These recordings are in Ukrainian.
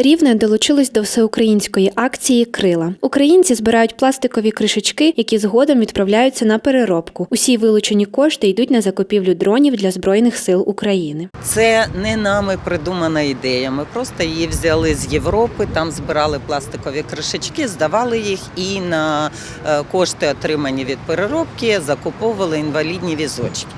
Рівне долучилось до всеукраїнської акції Крила. Українці збирають пластикові кришечки, які згодом відправляються на переробку. Усі вилучені кошти йдуть на закупівлю дронів для збройних сил України. Це не нами придумана ідея. Ми просто її взяли з Європи, там збирали пластикові кришечки, здавали їх і на е, кошти, отримані від переробки, закуповували інвалідні візочки.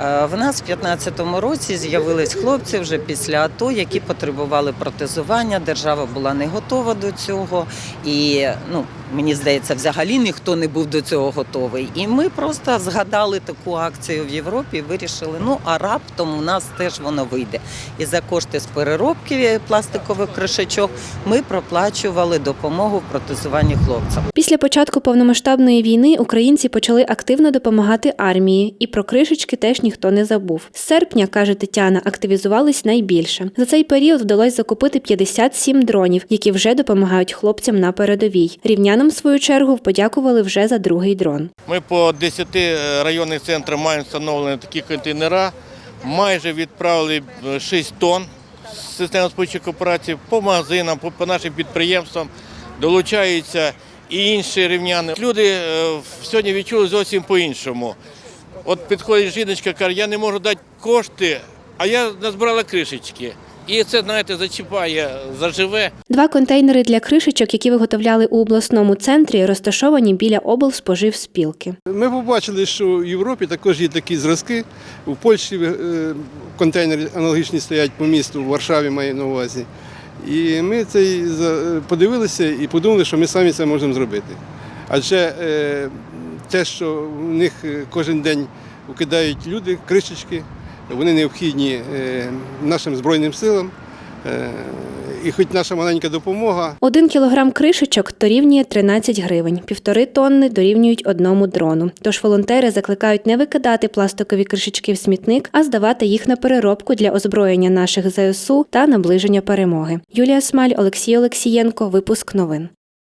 Е, В нас в 2015 році з'явились хлопці вже після АТО, які потребували протезування. Держава була не готова до цього, і ну мені здається, взагалі ніхто не був до цього готовий. І ми просто згадали таку акцію в Європі. Вирішили, ну а раптом у нас теж воно вийде. І за кошти з переробки пластикових кришечок ми проплачували допомогу в протезуванні хлопцям. Після початку повномасштабної війни українці почали активно допомагати армії, і про кришечки теж ніхто не забув. З серпня, каже Тетяна, активізувались найбільше. За цей період вдалося закупити 57 дронів, які вже допомагають хлопцям на передовій. Рівнянам, в свою чергу, подякували вже за другий дрон. Ми по 10 районних центрах маємо встановлені такі контейнера. Майже відправили е, 6 тонн з системи спочатку кооперації по магазинам, по, по нашим підприємствам. Долучаються і інші рівняни. Люди е, сьогодні відчули зовсім по-іншому. От підходить жіночка, каже, я не можу дати кошти, а я назбирала кришечки. І це, знаєте, зачіпає, заживе. Два контейнери для кришечок, які виготовляли у обласному центрі, розташовані біля облспоживспілки. Ми побачили, що в Європі також є такі зразки. У Польщі е, контейнери аналогічні стоять по місту, в Варшаві маю на увазі. І ми цей подивилися і подумали, що ми самі це можемо зробити. Адже е, те, що в них е, кожен день викидають люди, кришечки, вони необхідні е, нашим Збройним силам. Е, І хоч наша маленька допомога, Один кілограм кришечок дорівнює 13 гривень, півтори тонни дорівнюють одному дрону. Тож волонтери закликають не викидати пластикові кришечки в смітник, а здавати їх на переробку для озброєння наших ЗСУ та наближення перемоги. Юлія Смаль, Олексій Олексієнко. Випуск новин.